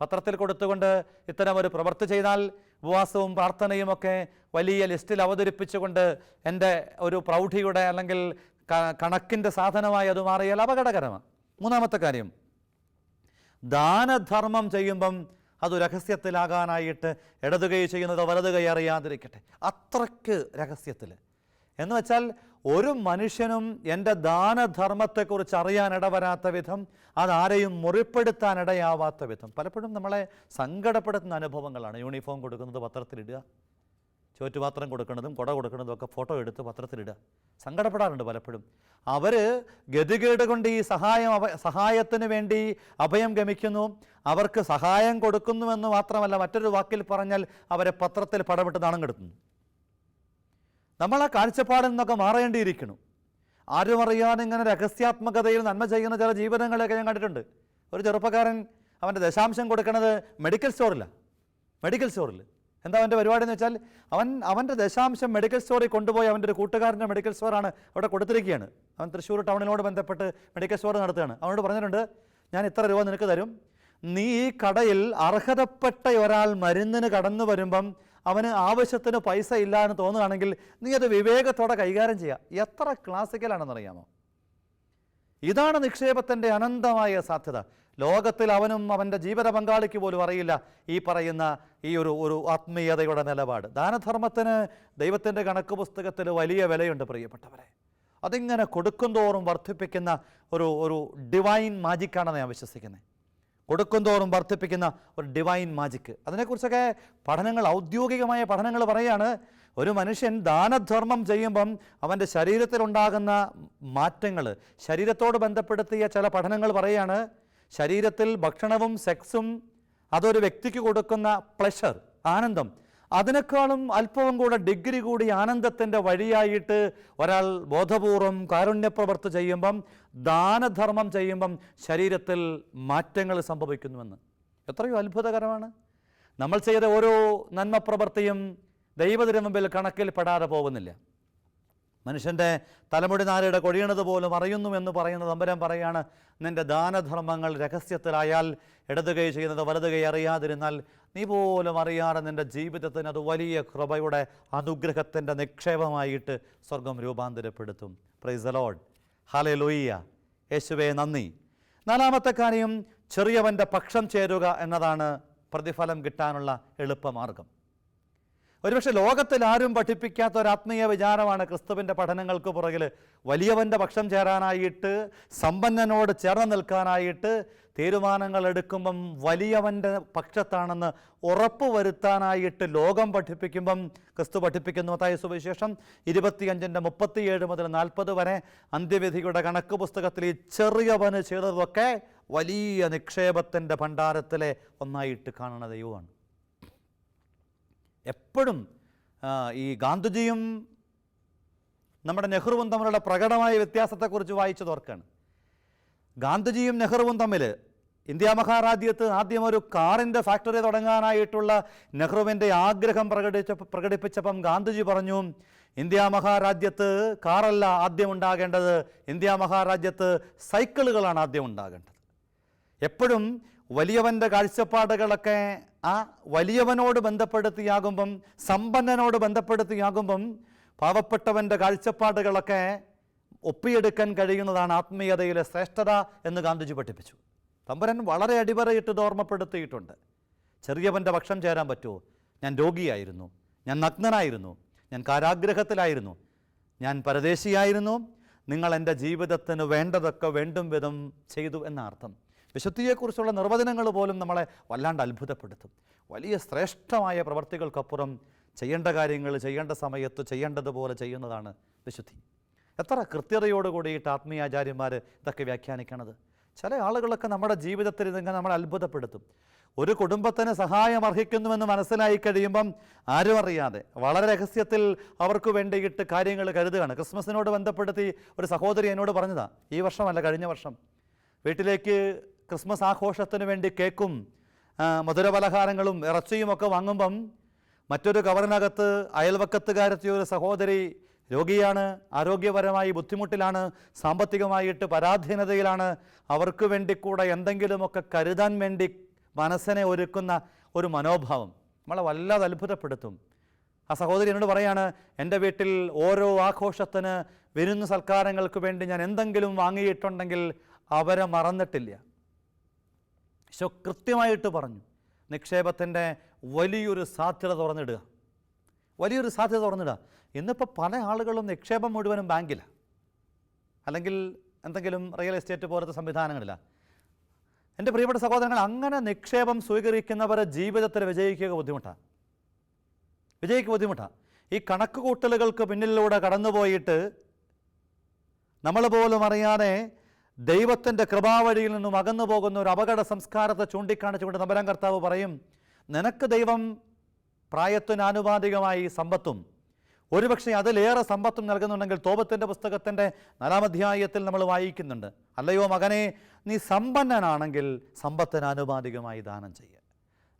പത്രത്തിൽ കൊടുത്തുകൊണ്ട് ഇത്തരം ഒരു പ്രവൃത്തി ചെയ്താൽ ഉപവാസവും പ്രാർത്ഥനയും ഒക്കെ വലിയ ലിസ്റ്റിൽ അവതരിപ്പിച്ചുകൊണ്ട് എന്റെ ഒരു പ്രൗഢിയുടെ അല്ലെങ്കിൽ കണക്കിന്റെ സാധനമായി അത് മാറിയാൽ അപകടകരമാണ്. മൂന്നാമത്തെ കാര്യം ദാനധർമ്മം ചെയ്യുമ്പം അത് രഹസ്യത്തിലാകാനായിട്ട് ഇടതുകൈ ചെയ്യുന്നത് വലതുകൈ അറിയാതിരിക്കട്ടെ. അത്രയ്ക്ക് രഹസ്യത്തിൽ. എന്ന് വെച്ചാൽ ഒരു മനുഷ്യനും എന്റെ ദാനധർമ്മത്തെക്കുറിച്ച് അറിയാൻ ഇടവരാത്ത വിധം അതാരെയും മുറിപ്പെടുത്താൻ ഇടയാവാത്ത വിധം. പലപ്പോഴും നമ്മളെ സങ്കടപ്പെടുത്തുന്ന അനുഭവങ്ങളാണ്. യൂണിഫോം കൊടുക്കുന്നത് പത്രത്തിലിടുക ചോറ്റുപാത്രം കൊടുക്കുന്നതും കുട കൊടുക്കുന്നതും ഒക്കെ ഫോട്ടോ എടുത്ത് പത്രത്തിലിടുക സങ്കടപ്പെടാറുണ്ട് പലപ്പോഴും. അവർ ഗതികേട് കൊണ്ട് ഈ സഹായം അഭ സഹായത്തിന് വേണ്ടി അഭയം ഗമിക്കുന്നു. അവർക്ക് സഹായം കൊടുക്കുന്നുവെന്ന് മാത്രമല്ല മറ്റൊരു വാക്കിൽ പറഞ്ഞാൽ അവരെ പത്രത്തിൽ പടപെട്ട് നാണം കെടുത്തുന്നു. നമ്മൾ ആ കാഴ്ചപ്പാടിൽ നിന്നൊക്കെ മാറേണ്ടിയിരിക്കുന്നു. ആരും അറിയാതെ ഇങ്ങനെ രഹസ്യാത്മകതയിൽ നന്മ ചെയ്യുന്ന ചില ജീവിതങ്ങളെയൊക്കെ ഞാൻ കണ്ടിട്ടുണ്ട്. ഒരു ചെറുപ്പക്കാരൻ അവന്റെ ദശാംശം കൊടുക്കുന്നത് മെഡിക്കൽ സ്റ്റോറിലാണ് മെഡിക്കൽ സ്റ്റോറിൽ എന്താ അവന്റെ പരിപാടി എന്ന് വെച്ചാൽ അവൻ അവന്റെ ദശാംശം മെഡിക്കൽ സ്റ്റോറിൽ കൊണ്ടുപോയി അവന്റെ ഒരു കൂട്ടുകാരന്റെ മെഡിക്കൽ സ്റ്റോറാണ് അവിടെ കൊടുത്തിരിക്കുകയാണ്. അവൻ തൃശ്ശൂർ ടൗണിനോട് ബന്ധപ്പെട്ട് മെഡിക്കൽ സ്റ്റോർ നടത്തുകയാണ്. അവനോട് പറഞ്ഞിട്ടുണ്ട് ഞാൻ ഇത്ര രൂപ നിനക്ക് തരും. നീ ഈ കടയിൽ അർഹതപ്പെട്ട ഒരാൾ മരുന്നിന് കടന്നു വരുമ്പം അവന് ആവശ്യത്തിന് പൈസ ഇല്ല എന്ന് തോന്നുകയാണെങ്കിൽ നീ അത് വിവേകത്തോടെ കൈകാര്യം ചെയ്യുക. എത്ര ക്ലാസിക്കലാണെന്നറിയാമോ ഇതാണ് നിക്ഷേപത്തിന്റെ അനന്തമായ സാധ്യത. ലോകത്തിൽ അവനും അവന്റെ ജീവിത പങ്കാളിക്ക് പോലും അറിയില്ല ഈ പറയുന്ന ഈ ഒരു ഒരു ആത്മീയതയുടെ നിലപാട്. ദാനധർമ്മത്തിന് ദൈവത്തിന്റെ കണക്ക് പുസ്തകത്തിൽ വലിയ വിലയുണ്ട് പ്രിയപ്പെട്ടവരെ. അതിങ്ങനെ കൊടുക്കുന്തോറും വർദ്ധിപ്പിക്കുന്ന ഒരു ഒരു ഡിവൈൻ മാജിക്കാണെന്ന് ഞാൻ വിശ്വസിക്കുന്നത് കൊടുക്കുന്തോറും വർദ്ധിപ്പിക്കുന്ന ഒരു ഡിവൈൻ മാജിക്ക് അതിനെക്കുറിച്ചൊക്കെ പഠനങ്ങൾ ഔദ്യോഗികമായ പഠനങ്ങൾ പറയാണ് ഒരു മനുഷ്യൻ ദാനധർമ്മം ചെയ്യുമ്പം അവന്റെ ശരീരത്തിലുണ്ടാകുന്ന മാറ്റങ്ങൾ ശരീരത്തോട് ബന്ധപ്പെടുത്തിയ ചില പഠനങ്ങൾ പറയാണ് ശരീരത്തിൽ ഭക്ഷണവും സെക്സും അതൊരു വ്യക്തിക്ക് കൊടുക്കുന്ന പ്ലഷർ ആനന്ദം അതിനേക്കാളും അല്പവും കൂടെ ഡിഗ്രി കൂടി ആനന്ദത്തിന്റെ വഴിയായിട്ട് ഒരാൾ ബോധപൂർവം കാരുണ്യപ്രവർത്തി ചെയ്യുമ്പം ദാനധർമ്മം ചെയ്യുമ്പം ശരീരത്തിൽ മാറ്റങ്ങൾ സംഭവിക്കുന്നുവെന്ന്. എത്രയോ അത്ഭുതകരമാണ്. നമ്മൾ ചെയ്ത ഓരോ നന്മ പ്രവൃത്തിയും ദൈവത്തിന് മുമ്പിൽ കണക്കിൽ പെടാതെ പോകുന്നില്ല. മനുഷ്യന്റെ തലമുടി നാരയുടെ കൊഴിയണത് പോലും അറിയുന്നു എന്ന് പറയുന്ന തമ്പരം പറയാണ് നിന്റെ ദാനധർമ്മങ്ങൾ രഹസ്യത്തിലായാൽ ഇടതുകൈ ചെയ്യുന്നത് വലതുകൈ അറിയാതിരുന്നാൽ നീ പോലും അറിയാതെ നിന്റെ ജീവിതത്തിന് അത് വലിയ കൃപയുടെ അനുഗ്രഹത്തിന്റെ നിക്ഷേപമായിട്ട് സ്വർഗം രൂപാന്തരപ്പെടുത്തും. പ്രൈസ് ലോഡ് ഹലേ ലൊയ്യ യേശുവേ നന്ദി. നാലാമത്തെ കാര്യം ചെറിയവന്റെ പക്ഷം ചേരുക എന്നതാണ് പ്രതിഫലം കിട്ടാനുള്ള എളുപ്പമാർഗം. ഒരുപക്ഷെ ലോകത്തിൽ ആരും പഠിപ്പിക്കാത്ത ഒരു ആത്മീയ വിചാരമാണ് ക്രിസ്തുവിന്റെ പഠനങ്ങൾക്ക് പുറകിൽ. വലിയവന്റെ പക്ഷം ചേരാനായിട്ട് സമ്പന്നനോട് ചേർന്ന് നിൽക്കാനായിട്ട് തീരുമാനങ്ങൾ എടുക്കുമ്പം വലിയവന്റെ പക്ഷത്താണെന്ന് ഉറപ്പ് വരുത്താനായിട്ട് ലോകം പഠിപ്പിക്കുമ്പം ക്രിസ്തു പഠിപ്പിക്കുന്നു. മത്തായി സുവിശേഷം ഇരുപത്തിയഞ്ചിന്റെ മുപ്പത്തിയേഴ് മുതൽ നാൽപ്പത് വരെ അന്ത്യവിധിയുടെ കണക്ക് പുസ്തകത്തിൽ ഈ ചെറിയവന് ചെയ്തതൊക്കെ വലിയ നിക്ഷേപത്തിന്റെ ഭണ്ഡാരത്തിലെ ഒന്നായിട്ട് കാണുന്ന ദൈവമാണ്. എപ്പോഴും ഈ ഗാന്ധിജിയും നമ്മുടെ നെഹ്റുവും തമ്മിലുള്ള പ്രകടമായ വ്യത്യാസത്തെക്കുറിച്ച് വായിച്ചു തോർക്കാണ് ഗാന്ധിജിയും നെഹ്റുവും തമ്മിൽ ഇന്ത്യ മഹാരാജ്യത്ത് ആദ്യം ഒരു കാറിന്റെ ഫാക്ടറി തുടങ്ങാനായിട്ടുള്ള നെഹ്റുവിന്റെ ആഗ്രഹം പ്രകടിച്ച പ്രകടിപ്പിച്ചപ്പം ഗാന്ധിജി പറഞ്ഞു ഇന്ത്യ മഹാരാജ്യത്ത് കാറല്ല ആദ്യം ഉണ്ടാകേണ്ടത്. ഇന്ത്യ മഹാരാജ്യത്ത് സൈക്കിളുകളാണ് ആദ്യം ഉണ്ടാകേണ്ടത്. എപ്പോഴും വലിയവന്റെ കാഴ്ചപ്പാടുകളൊക്കെ ആ വലിയവനോട് ബന്ധപ്പെടുത്തിയാകുമ്പം സമ്പന്നനോട് ബന്ധപ്പെടുത്തിയാകുമ്പം പാവപ്പെട്ടവന്റെ കാഴ്ചപ്പാടുകളൊക്കെ ഒപ്പിയെടുക്കാൻ കഴിയുന്നതാണ് ആത്മീയതയിലെ ശ്രേഷ്ഠത എന്ന് ഗാന്ധിജി പഠിപ്പിച്ചു. തമ്പുരൻ വളരെ അടിവരയിട്ട് ഓർമ്മപ്പെടുത്തിയിട്ടുണ്ട്. ചെറിയവന്റെ പക്ഷം ചേരാൻ പറ്റുമോ? ഞാൻ രോഗിയായിരുന്നു. ഞാൻ നഗ്നനായിരുന്നു. ഞാൻ കാരാഗ്രഹത്തിലായിരുന്നു. ഞാൻ പരദേശിയായിരുന്നു. നിങ്ങൾ എന്റെ ജീവിതത്തിന് വേണ്ടതൊക്കെ വേണ്ടും വിധം ചെയ്തു എന്ന അർത്ഥം വിശുദ്ധിയെക്കുറിച്ചുള്ള നിർവചനങ്ങൾ പോലും നമ്മളെ വല്ലാണ്ട് അത്ഭുതപ്പെടുത്തും. വലിയ ശ്രേഷ്ഠമായ പ്രവർത്തികൾക്കപ്പുറം ചെയ്യേണ്ട കാര്യങ്ങൾ ചെയ്യേണ്ട സമയത്ത് ചെയ്യേണ്ടതുപോലെ ചെയ്യുന്നതാണ് വിശുദ്ധി. എത്ര കൃത്യതയോടുകൂടി ഈ ആത്മീയാചാര്യന്മാർ ഇതൊക്കെ വ്യാഖ്യാനിക്കണത്? ചില ആളുകളൊക്കെ നമ്മുടെ ജീവിതത്തിൽ ഇതിങ്ങനെ നമ്മളെ അത്ഭുതപ്പെടുത്തും. ഒരു കുടുംബത്തിന് സഹായം അർഹിക്കുന്നുവെന്ന് മനസ്സിലായി കഴിയുമ്പം ആരും അറിയാതെ വളരെ രഹസ്യത്തിൽ അവർക്ക് വേണ്ടിയിട്ട് കാര്യങ്ങൾ കരുതുകയാണ്. ക്രിസ്മസിനോട് ബന്ധപ്പെടുത്തി ഒരു സഹോദരി എന്നോട് പറഞ്ഞതാണ് ഈ വർഷമല്ല കഴിഞ്ഞ വർഷം. വീട്ടിലേക്ക് ക്രിസ്മസ് ആഘോഷത്തിന് വേണ്ടി കേക്കും മധുര മധുരപലഹാരങ്ങളും ഇറച്ചിയും ഒക്കെ വാങ്ങുമ്പം മറ്റൊരു കവറിനകത്ത് അയൽവക്കത്തുകാരത്തിയ ഒരു സഹോദരി രോഗിയാണ് ആരോഗ്യപരമായി ബുദ്ധിമുട്ടിലാണ് സാമ്പത്തികമായിട്ട് പരാധീനതയിലാണ് അവർക്ക് വേണ്ടി കൂടെ എന്തെങ്കിലുമൊക്കെ കരുതാൻ വേണ്ടി മനസ്സിനെ ഒരുക്കുന്ന ഒരു മനോഭാവം നമ്മളെ വല്ലാതെ അത്ഭുതപ്പെടുത്തും. ആ സഹോദരി എന്നോട് പറയാണ് എന്റെ വീട്ടിൽ ഓരോ ആഘോഷത്തിന് വിരുന്ന് സൽക്കാരങ്ങൾക്ക് വേണ്ടി ഞാൻ എന്തെങ്കിലും വാങ്ങിയിട്ടുണ്ടെങ്കിൽ അവരെ മറന്നിട്ടില്ല. ഈശോ കൃത്യമായിട്ട് പറഞ്ഞു നിക്ഷേപത്തിന്റെ വലിയൊരു സാധ്യത തുറന്നിടുക. വലിയൊരു സാധ്യത തുറന്നിടുക. ഇന്നിപ്പോൾ പല ആളുകളും നിക്ഷേപം മുഴുവനും ബാങ്കിലാണ് അല്ലെങ്കിൽ എന്തെങ്കിലും റിയൽ എസ്റ്റേറ്റ് പോലത്തെ സംവിധാനങ്ങളിലാണ് എന്റെ പ്രിയപ്പെട്ട സഹോദരങ്ങൾ അങ്ങനെ നിക്ഷേപം സ്വീകരിക്കുന്നവർ ജീവിതത്തിൽ വിജയിക്കുക ബുദ്ധിമുട്ടാണ് വിജയിക്കുക ബുദ്ധിമുട്ടാണ് ഈ കണക്ക് കൂട്ടലുകൾക്ക് പിന്നിലൂടെ കടന്നുപോയിട്ട് നമ്മൾ പോലും അറിയാതെ ദൈവത്തിന്റെ കൃപാവഴിയിൽ നിന്നും അകന്നു പോകുന്ന ഒരു അപകട സംസ്കാരത്തെ ചൂണ്ടിക്കാണിച്ചുകൊണ്ട് നമ്പരം കർത്താവ് പറയും നിനക്ക് ദൈവം പ്രായത്തിനാനുപാതികമായി സമ്പത്തും. ഒരുപക്ഷെ അതിലേറെ സമ്പത്തും നൽകുന്നുണ്ടെങ്കിൽ തോപത്തിന്റെ പുസ്തകത്തിന്റെ നാലാമധ്യായത്തിൽ നമ്മൾ വായിക്കുന്നുണ്ട്. അല്ലയോ മകനെ നീ സമ്പന്നനാണെങ്കിൽ സമ്പത്തിനാനുപാതികമായി ദാനം ചെയ്യുക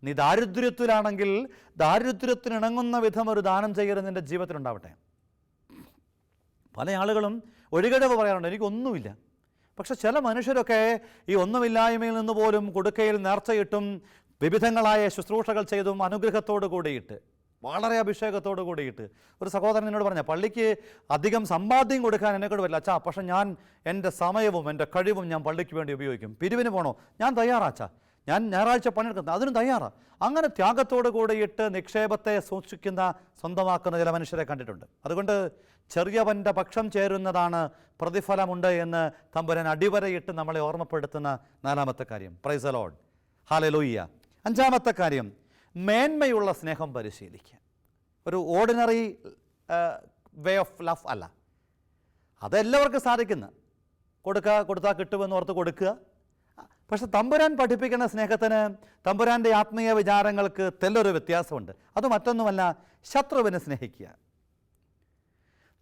നീ ദാരിദ്ര്യത്തിലാണെങ്കിൽ ദാരിദ്ര്യത്തിനിണങ്ങുന്ന വിധം ഒരു ദാനം ചെയ്യരുത് നിന്റെ ജീവിതത്തിലുണ്ടാവട്ടെ. പല ആളുകളും ഒഴികഴിവ് പറയാറുണ്ട് എനിക്കൊന്നുമില്ല. പക്ഷെ ചില മനുഷ്യരൊക്കെ ഈ ഒന്നുമില്ലായ്മയിൽ നിന്ന് പോലും കൊടുക്കയിൽ നേർച്ചയിട്ടും വിവിധങ്ങളായ ശുശ്രൂഷകൾ ചെയ്തും അനുഗ്രഹത്തോട് കൂടിയിട്ട് വളരെ അഭിഷേകത്തോട് കൂടിയിട്ട്. ഒരു സഹോദരൻ എന്നോട് പറഞ്ഞ പള്ളിക്ക് അധികം സമ്പാദ്യം കൊടുക്കാൻ എന്നെക്കൊണ്ട് പറ്റില്ല. അച്ഛാ പക്ഷെ ഞാൻ എന്റെ സമയവും എന്റെ കഴിവും ഞാൻ പള്ളിക്ക് വേണ്ടി ഉപയോഗിക്കും. പിരിവിന് പോകണോ ഞാൻ തയ്യാറാച്ചാ ഞാൻ ഞായറാഴ്ച പണിയെടുക്കുന്നത്. അതിനും തയ്യാറാണ് അങ്ങനെ ത്യാഗത്തോട് കൂടിയിട്ട് നിക്ഷേപത്തെ സൂക്ഷിക്കുന്ന സ്വന്തമാക്കുന്ന ചില മനുഷ്യരെ കണ്ടിട്ടുണ്ട്. അതുകൊണ്ട് ചെറിയവന്റെ പക്ഷം ചേരുന്നതാണ് പ്രതിഫലമുണ്ട് എന്ന് തമ്പുരൻ അടിവരയിട്ട് നമ്മളെ ഓർമ്മപ്പെടുത്തുന്ന നാലാമത്തെ കാര്യം. പ്രൈസ് അലോഡ് ഹാലലൂയ്യ അഞ്ചാമത്തെ കാര്യം മേന്മയുള്ള സ്നേഹം പരിശീലിക്കുക. ഒരു ഓർഡിനറി വേ ഓഫ് ലവ് അല്ല. അതെല്ലാവർക്കും സാധിക്കുന്ന. കൊടുക്കുക കൊടുത്താൽ കിട്ടുമെന്ന് ഓർത്ത് കൊടുക്കുക. പക്ഷെ തമ്പുരാൻ പഠിപ്പിക്കുന്ന സ്നേഹത്തിന് തമ്പുരാന്റെ ആത്മീയ വിചാരങ്ങൾക്ക് തെല്ലൊരു വ്യത്യാസമുണ്ട്. അത് മറ്റൊന്നുമല്ല ശത്രുവിനെ സ്നേഹിക്കുക.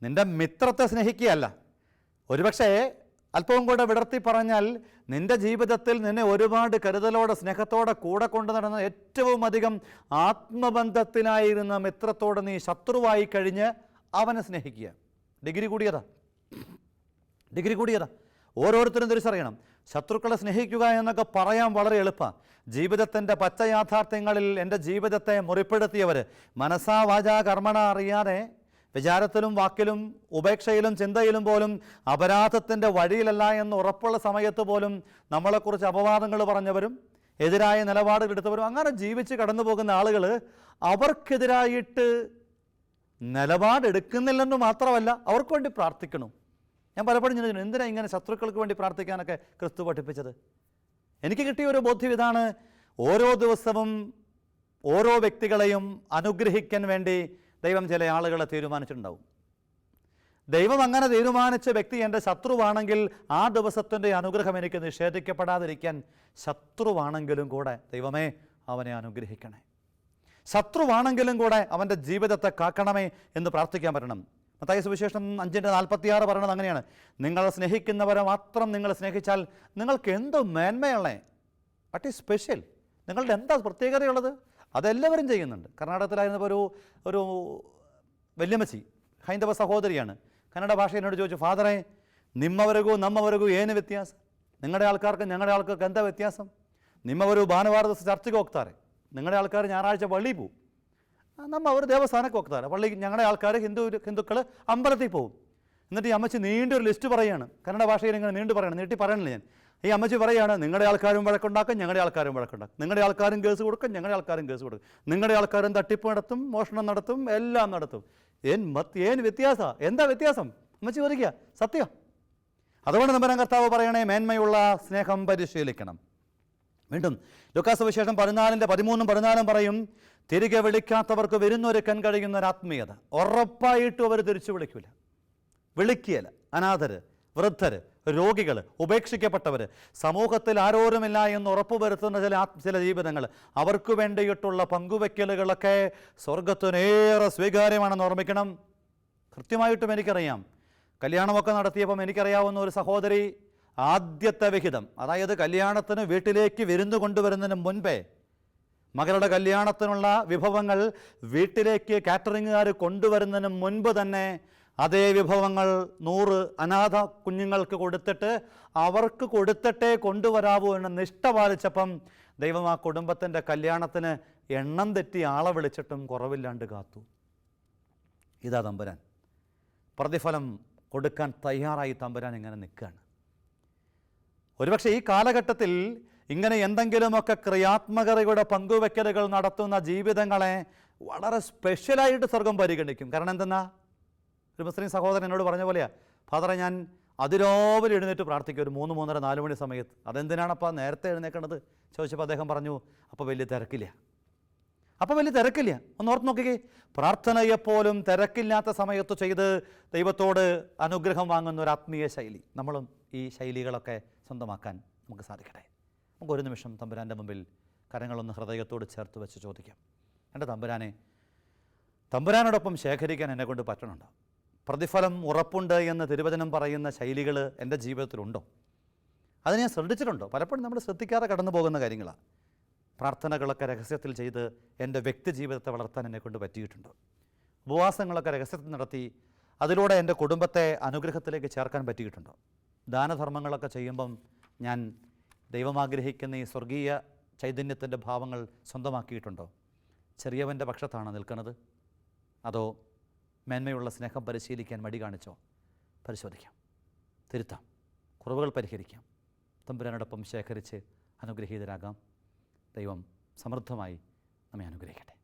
നിന്റെ മിത്രത്തെ സ്നേഹിക്കുകയല്ല. ഒരുപക്ഷേ അല്പവും കൂടെ വിടർത്തി പറഞ്ഞാൽ നിന്റെ ജീവിതത്തിൽ നിന്നെ ഒരുപാട് കരുതലോടെ സ്നേഹത്തോടെ കൂടെ കൊണ്ടു നടന്ന ഏറ്റവും അധികം ആത്മബന്ധത്തിലായിരുന്ന മിത്രത്തോട് നീ ശത്രുവായി കഴിഞ്ഞ് അവനെ സ്നേഹിക്കുക. ഡിഗ്രി കൂടിയതാ. ഡിഗ്രി കൂടിയതാ. ഓരോരുത്തരും തിരിച്ചറിയണം. ശത്രുക്കളെ സ്നേഹിക്കുക എന്നൊക്കെ പറയാൻ വളരെ എളുപ്പമാണ് ജീവിതത്തിന്റെ പച്ച യാഥാർത്ഥ്യങ്ങളിൽ എന്റെ ജീവിതത്തെ മുറിപ്പെടുത്തിയവർ മനസ്സാ വാചാ കർമ്മണ അറിയാതെ വിചാരത്തിലും വാക്കിലും ഉപേക്ഷയിലും ചിന്തയിലും പോലും അപരാധത്തിന്റെ വഴിയിലല്ല എന്ന് ഉറപ്പുള്ള സമയത്ത് പോലും നമ്മളെക്കുറിച്ച് അപവാദങ്ങൾ പറഞ്ഞവരും എതിരായ നിലപാടുകൾ എടുത്തവരും അങ്ങനെ ജീവിച്ച് കടന്നു പോകുന്ന ആളുകൾ അവർക്കെതിരായിട്ട് നിലപാടെടുക്കുന്നില്ലെന്ന് മാത്രമല്ല അവർക്ക് വേണ്ടി പ്രാർത്ഥിക്കണം. ഞാൻ പലപ്പോഴും ചിന്തിക്കുന്നു എന്തിനാ ഇങ്ങനെ ശത്രുക്കൾക്ക് വേണ്ടി പ്രാർത്ഥിക്കാനൊക്കെ ക്രിസ്തു പഠിപ്പിച്ചത്? എനിക്ക് കിട്ടിയ ഒരു ബോധ്യം ഇതാണ് ഓരോ ദിവസവും ഓരോ വ്യക്തികളെയും അനുഗ്രഹിക്കാൻ വേണ്ടി ദൈവം ചില ആളുകളെ തീരുമാനിച്ചിട്ടുണ്ടാവും. ദൈവം അങ്ങനെ തീരുമാനിച്ച വ്യക്തി എന്റെ ശത്രുവാണെങ്കിൽ ആ ദിവസത്തിന്റെ അനുഗ്രഹം എനിക്ക് നിഷേധിക്കപ്പെടാതിരിക്കാൻ ശത്രുവാണെങ്കിലും കൂടെ ദൈവമേ അവനെ അനുഗ്രഹിക്കണേ. ശത്രുവാണെങ്കിലും കൂടെ അവന്റെ ജീവിതത്തെ കാക്കണമേ എന്ന് പ്രാർത്ഥിക്കാൻ പറ്റണം. മത്തായ സുവിശേഷം അഞ്ചിന്റെ നാൽപ്പത്തിയാറ് പറയണത് അങ്ങനെയാണ്. നിങ്ങൾ സ്നേഹിക്കുന്നവരെ മാത്രം നിങ്ങൾ സ്നേഹിച്ചാൽ നിങ്ങൾക്ക് എന്ത് മേന്മയുള്ളേ? വാട്ട് ഈസ് സ്പെഷ്യൽ നിങ്ങളുടെ എന്താ പ്രത്യേകതയുള്ളത്? അതെല്ലാവരും ചെയ്യുന്നുണ്ട്. കർണാടകത്തിലായിരുന്നപ്പോൾ ഒരു ഒരു വല്യമ്മച്ചി ഹൈന്ദവ സഹോദരിയാണ്. കന്നഡ ഭാഷ എന്നോട് ചോദിച്ചു ഫാദറെ നിമ്മവരകു നമ്മവരകു ഏന് വ്യത്യാസം? നിങ്ങളുടെ ആൾക്കാർക്ക് ഞങ്ങളുടെ ആൾക്കാർക്ക് എന്താ വ്യത്യാസം? നിമ്മവരു ഭാനുവാർദ ചർച്ചയ്ക്ക് ഓക്താറെ നിങ്ങളുടെ ആൾക്കാർ ഞായറാഴ്ച പള്ളിയിൽ പോവും. നമ്മൾ അവർ ദേവസ്ഥാനൊക്കെ വെക്കത്താറ് പള്ളി ഞങ്ങളുടെ ആൾക്കാർ ഹിന്ദു ഹിന്ദുക്കൾ അമ്പലത്തിൽ പോകും എന്നിട്ട് ഈ അമ്മച്ചി നീണ്ട ഒരു ലിസ്റ്റ് പറയുകയാണ് കന്നഡ ഭാഷയിൽ ഇങ്ങനെ നീണ്ടു പറയണം. നീട്ടി പറയണില്ല ഞാൻ. ഈ അമ്മച്ചി പറയുകയാണ് നിങ്ങളുടെ ആൾക്കാരും വഴക്കുണ്ടാക്കും ഞങ്ങളുടെ ആൾക്കാരും വഴക്കുണ്ടാക്കും. നിങ്ങളുടെ ആൾക്കാരും കേസ് കൊടുക്കും ഞങ്ങളുടെ ആൾക്കാരും കേസ് കൊടുക്കും. നിങ്ങളുടെ ആൾക്കാരും തട്ടിപ്പ് നടത്തും മോഷണം നടത്തും എല്ലാം നടത്തും. ഏൻ മത്ത് ഏൻ വ്യത്യാസമാണ് എന്താ വ്യത്യാസം? അമ്മച്ചി ചോദിക്കുക സത്യം. അതുകൊണ്ട് നമ്പരം കർത്താവ് പറയണേ മേന്മയുള്ള സ്നേഹം പരിശീലിക്കണം. വീണ്ടും ലുക്കാസ് വിശേഷം പതിനാലിന്റെ പതിമൂന്നും പതിനാലും പറയും തിരികെ വിളിക്കാത്തവർക്ക് വരുന്നൊരുക്കാൻ കഴിയുന്ന ഒരു ആത്മീയത. ഉറപ്പായിട്ടും അവർ തിരിച്ചു വിളിക്കില്ല വിളിക്കുകയില്ല. അനാഥര് വൃദ്ധര് രോഗികൾ ഉപേക്ഷിക്കപ്പെട്ടവർ സമൂഹത്തിൽ ആരോരുമില്ല എന്ന് ഉറപ്പുവരുത്തുന്ന ചില ചില ജീവിതങ്ങൾ അവർക്ക് വേണ്ടിയിട്ടുള്ള പങ്കുവെക്കലുകളൊക്കെ സ്വർഗത്തിനേറെ സ്വീകാര്യമാണെന്ന് ഓർമ്മിക്കണം. കൃത്യമായിട്ടും എനിക്കറിയാം. കല്യാണമൊക്കെ നടത്തിയപ്പം എനിക്കറിയാവുന്ന ഒരു സഹോദരി ആദ്യത്തെ വിഹിതം അതായത് കല്യാണത്തിന് വീട്ടിലേക്ക് വിരുന്ന് കൊണ്ടുവരുന്നതിന് മുൻപേ മകളുടെ കല്യാണത്തിനുള്ള വിഭവങ്ങൾ വീട്ടിലേക്ക് കാറ്ററിങ്ങുകാർ കൊണ്ടുവരുന്നതിന് മുൻപ് തന്നെ അതേ വിഭവങ്ങൾ നൂറ് അനാഥ കുഞ്ഞുങ്ങൾക്ക് കൊടുത്തിട്ട് അവർക്ക് കൊടുത്തിട്ടേ കൊണ്ടുവരാവൂ എന്ന് നിഷ്ഠ പാലിച്ചപ്പം ദൈവം ആ കുടുംബത്തിന്റെ കല്യാണത്തിന് എണ്ണം തെറ്റി ആളെ വിളിച്ചിട്ടും കുറവില്ലാണ്ട് കാത്തു. ഇതാ തമ്പുരാൻ. പ്രതിഫലം കൊടുക്കാൻ തയ്യാറായി തമ്പുരാൻ ഇങ്ങനെ നിൽക്കുകയാണ്. ഒരുപക്ഷെ ഈ കാലഘട്ടത്തിൽ ഇങ്ങനെ എന്തെങ്കിലുമൊക്കെ ക്രിയാത്മകതയുടെ പങ്കുവെക്കലുകൾ നടത്തുന്ന ജീവിതങ്ങളെ വളരെ സ്പെഷ്യലായിട്ട് സ്വർഗം പരിഗണിക്കും. കാരണം എന്തെന്നാ? ഒരു മുസ്ലിം സഹോദരൻ എന്നോട് പറഞ്ഞ പോലെയാ ഫാദറെ ഞാൻ അതിരാവിലെ എഴുന്നേറ്റ് പ്രാർത്ഥിക്കും. ഒരു മൂന്ന് മൂന്നര നാല് മണി സമയത്ത്. അതെന്തിനാണപ്പോൾ നേരത്തെ എഴുന്നേക്കണത്? ചോദിച്ചപ്പോൾ അദ്ദേഹം പറഞ്ഞു അപ്പോൾ വലിയ തിരക്കില്ല. അപ്പോൾ വലിയ തിരക്കില്ല. ഒന്ന് ഓർത്ത് നോക്കിക്കേ. പ്രാർത്ഥനയെപ്പോലും തിരക്കില്ലാത്ത സമയത്ത് ചെയ്ത് ദൈവത്തോട് അനുഗ്രഹം വാങ്ങുന്ന ഒരു ആത്മീയ ശൈലി നമ്മളും ഈ ശൈലികളൊക്കെ സ്വന്തമാക്കാൻ നമുക്ക് സാധിക്കട്ടെ. നമുക്ക് ഒരു നിമിഷം തമ്പുരാന്റെ മുമ്പിൽ കരങ്ങളൊന്ന് ഹൃദയത്തോട് ചേർത്ത് വെച്ച് ചോദിക്കാം. എന്റെ തമ്പുരാനെ തമ്പുരാനോടൊപ്പം ശേഖരിക്കാൻ എന്നെ കൊണ്ട് പറ്റണുണ്ടോ? പ്രതിഫലം ഉറപ്പുണ്ട് എന്ന് തിരുവചനം പറയുന്ന ശൈലികൾ എന്റെ ജീവിതത്തിലുണ്ടോ? അത് ഞാൻ ശ്രദ്ധിച്ചിട്ടുണ്ടോ? പലപ്പോഴും നമ്മൾ ശ്രദ്ധിക്കാതെ കടന്നു പോകുന്ന കാര്യങ്ങളാണ് പ്രാർത്ഥനകളൊക്കെ രഹസ്യത്തിൽ ചെയ്ത് എന്റെ വ്യക്തി ജീവിതത്തെ വളർത്താൻ എന്നെ കൊണ്ട് പറ്റിയിട്ടുണ്ടോ? ഉപവാസങ്ങളൊക്കെ രഹസ്യത്തിൽ നടത്തി അതിലൂടെ എന്റെ കുടുംബത്തെ അനുഗ്രഹത്തിലേക്ക് ചേർക്കാൻ പറ്റിയിട്ടുണ്ടോ? ദാനധർമ്മങ്ങളൊക്കെ ചെയ്യുമ്പം ഞാൻ ദൈവം ആഗ്രഹിക്കുന്ന ഈ സ്വർഗീയ ചൈതന്യത്തിന്റെ ഭാവങ്ങൾ സ്വന്തമാക്കിയിട്ടുണ്ടോ? ചെറിയവന്റെ പക്ഷത്താണ് നിൽക്കുന്നത്? അതോ മേന്മയുള്ള സ്നേഹം പരിശീലിക്കാൻ മടി കാണിച്ചോ? പരിശോധിക്കാം. തിരുത്താം. കുറവുകൾ പരിഹരിക്കാം. തമ്പുരാനോടൊപ്പം ശേഖരിച്ച് അനുഗ്രഹീതരാകാം. ദൈവം സമൃദ്ധമായി നമ്മെ അനുഗ്രഹിക്കട്ടെ.